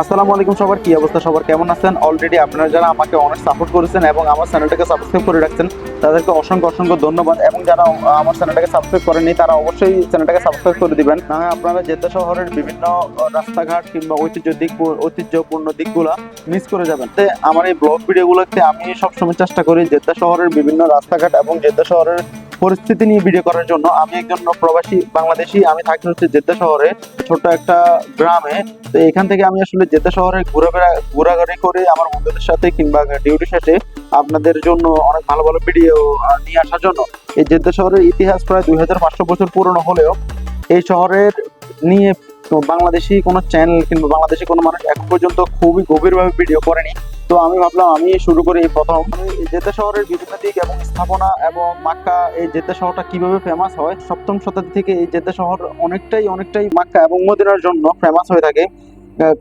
আসসালামু আলাইকুম সবার, কি অবস্থা সবার? কেমন আছেন? অলরেডি আপনারা যারা আমাকে অনেক সাপোর্ট করেছেন এবং আমার চ্যানেলটাকে সাবস্ক্রাইব করে রাখছেন, তাদেরকে অসংখ্য অসংখ্য ধন্যবাদ এবং যারা আমার চ্যানেলটাকে সাবস্ক্রাইব করেননি, তারা অবশ্যই চ্যানেলটাকে সাবস্ক্রাইব করে দিবেন। আপনারা জেদ্দা শহরের বিভিন্ন রাস্তাঘাট কিংবা ঐতিহ্য দিক, ঐতিহ্যপূর্ণ দিকগুলা মিস করে যাবেন। তো আমার এই ব্লগ ভিডিওগুলোতে আমি সবসময় চেষ্টা করি জেদ্দা শহরের বিভিন্ন রাস্তাঘাট এবং জেদ্দা শহরের পরিস্থিতি নিয়ে ভিডিও করার জন্য আমি একজন প্রবাসী বাংলাদেশি, আমি থাকি হচ্ছে জেদ্দা শহরে, ছোট একটা গ্রামে। তো এখান থেকে আমি আসলে জেদ্দা শহরে ঘোরাফেরা, ঘোরাঘুরি করে আমার বন্ধুদের সাথে কিংবা ডিউটি শেষে আপনাদের জন্য অনেক ভালো ভালো ভিডিও নিয়ে আসার জন্য। এই জেদ্দা শহরের ইতিহাস প্রায় দুই হাজার পাঁচশো বছর পুরনো হলেও এই শহরের নিয়ে বাংলাদেশি কোনো চ্যানেল কিংবা বাংলাদেশি কোনো মানুষ এখন পর্যন্ত খুবই গভীরভাবে ভিডিও করেনি। তো আমি ভাবলাম আমি শুরু করি এই প্রথম। এই জেদ্দা শহরের বিভিন্ন দিক এবং স্থাপনা এবং মাক্কা, এই জেদ্দা শহরটা কীভাবে ফেমাস হয়? সপ্তম শতাব্দী থেকে এই জেদ্দা শহর অনেকটাই অনেকটাই মাক্কা এবং মদিনার জন্য ফেমাস হয়ে থাকে।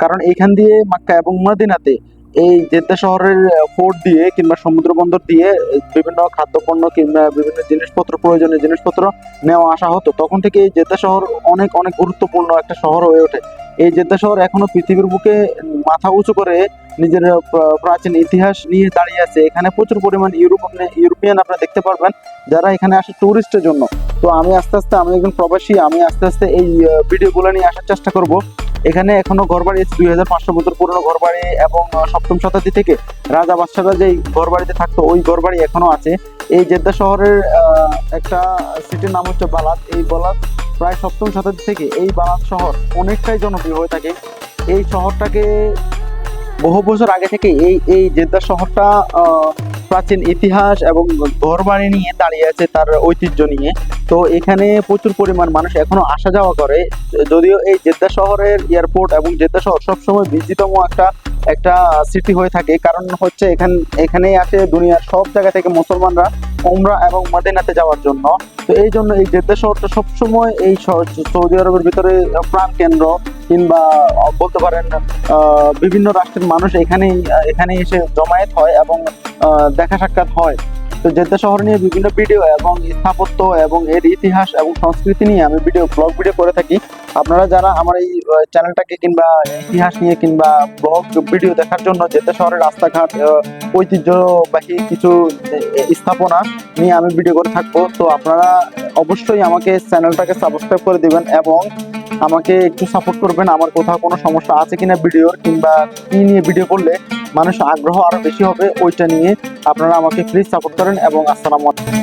কারণ এইখান দিয়ে মাক্কা এবং মদিনাতে এই জেদ্দা শহরের ফোর্ট দিয়ে কিংবা সমুদ্র বন্দর দিয়ে বিভিন্ন খাদ্যপণ্য কিংবা বিভিন্ন জিনিসপত্র, প্রয়োজনীয় জিনিসপত্র নেওয়া আসা হতো। তখন থেকে এই জেদ্দা শহর অনেক অনেক গুরুত্বপূর্ণ একটা শহর হয়ে ওঠে। এই জেদ্দা শহর এখনও পৃথিবীর বুকে মাথা উঁচু করে নিজের প্রাচীন ইতিহাস নিয়ে দাঁড়িয়ে আছে। এখানে প্রচুর পরিমাণ ইউরোপ ইউরোপিয়ান আপনারা দেখতে পারবেন, যারা এখানে আসে ট্যুরিস্টের জন্য। তো আমি আস্তে আস্তে আমি একজন প্রবাসী, আমি আস্তে আস্তে এই ভিডিওগুলো নিয়ে আসার চেষ্টা করব। এখানে এখনও ঘরবাড়ি আছে, দুই হাজার পাঁচশো বছর পুরনো ঘরবাড়ি এবং সপ্তম শতাব্দী থেকে রাজা বাদশাহরা যে ঘরবাড়িতে থাকতো, ওই ঘরবাড়ি এখনও আছে। এই জেদ্দা শহরের একটা সিটির নাম হচ্ছে বালাত। এই বালাত প্রায় সপ্তম শতাব্দী থেকে এই বালাত শহর অনেকটাই জনপ্রিয় হয়ে থাকে। এই শহরটাকে বহু বছর আগে থেকে এই এই জেদ্দা শহরটা প্রাচীন ইতিহাস এবং ঘরবাড়ি নিয়ে দাঁড়িয়ে আছে তার ঐতিহ্য নিয়ে। তো এখানে প্রচুর পরিমাণ মানুষ এখনও আসা যাওয়া করে। যদিও এই জেদ্দা শহরের এয়ারপোর্ট এবং জেদ্দা শহর সবসময় বিজিতম একটা একটা স্মৃতি হয়ে থাকে। কারণ হচ্ছে এখান, এখানেই আসে দুনিয়ার সব জায়গা থেকে মুসলমানরা উমরা এবং মদিনাতে যাওয়ার জন্য। তো এই জন্য এই জেদ্দা শহরটা সবসময় এই সৌদি আরবের ভিতরে প্রাণ কেন্দ্র কিংবা বলতে পারেন বিভিন্ন রাষ্ট্রের মানুষ এখানেই এখানেই এখানে এসে জমায়েত হয় এবং দেখা সাক্ষাৎ হয়। তো জেদ্দা শহর নিয়ে বিভিন্ন ভিডিও এবং স্থাপত্য এবং এর ইতিহাস এবং সংস্কৃতি নিয়ে আমি ভিডিও ব্লগ ভিডিও করে থাকি। আপনারা যারা আমার এই চ্যানেলটাকে কিংবা ইতিহাস নিয়ে কিংবা ব্লগ ভিডিও দেখার জন্য জেদ্দা শহরের রাস্তাঘাট ঐতিহ্যবাহী কিছু স্থাপনা নিয়ে আমি ভিডিও করে থাকব। তো আপনারা অবশ্যই আমাকে চ্যানেলটাকে সাবস্ক্রাইব করে দিবেন এবং আমাকে একটু সাপোর্ট করবেন। আমার কোথাও কোনো সমস্যা আছে কিনা ভিডিওর কিংবা কি নিয়ে ভিডিও করলে মানুষ আগ্রহ আরও বেশি হবে, ওইটা নিয়ে আপনারা আমাকে প্লিজ সাপোর্ট করেন এবং আসসালামু আলাইকুম।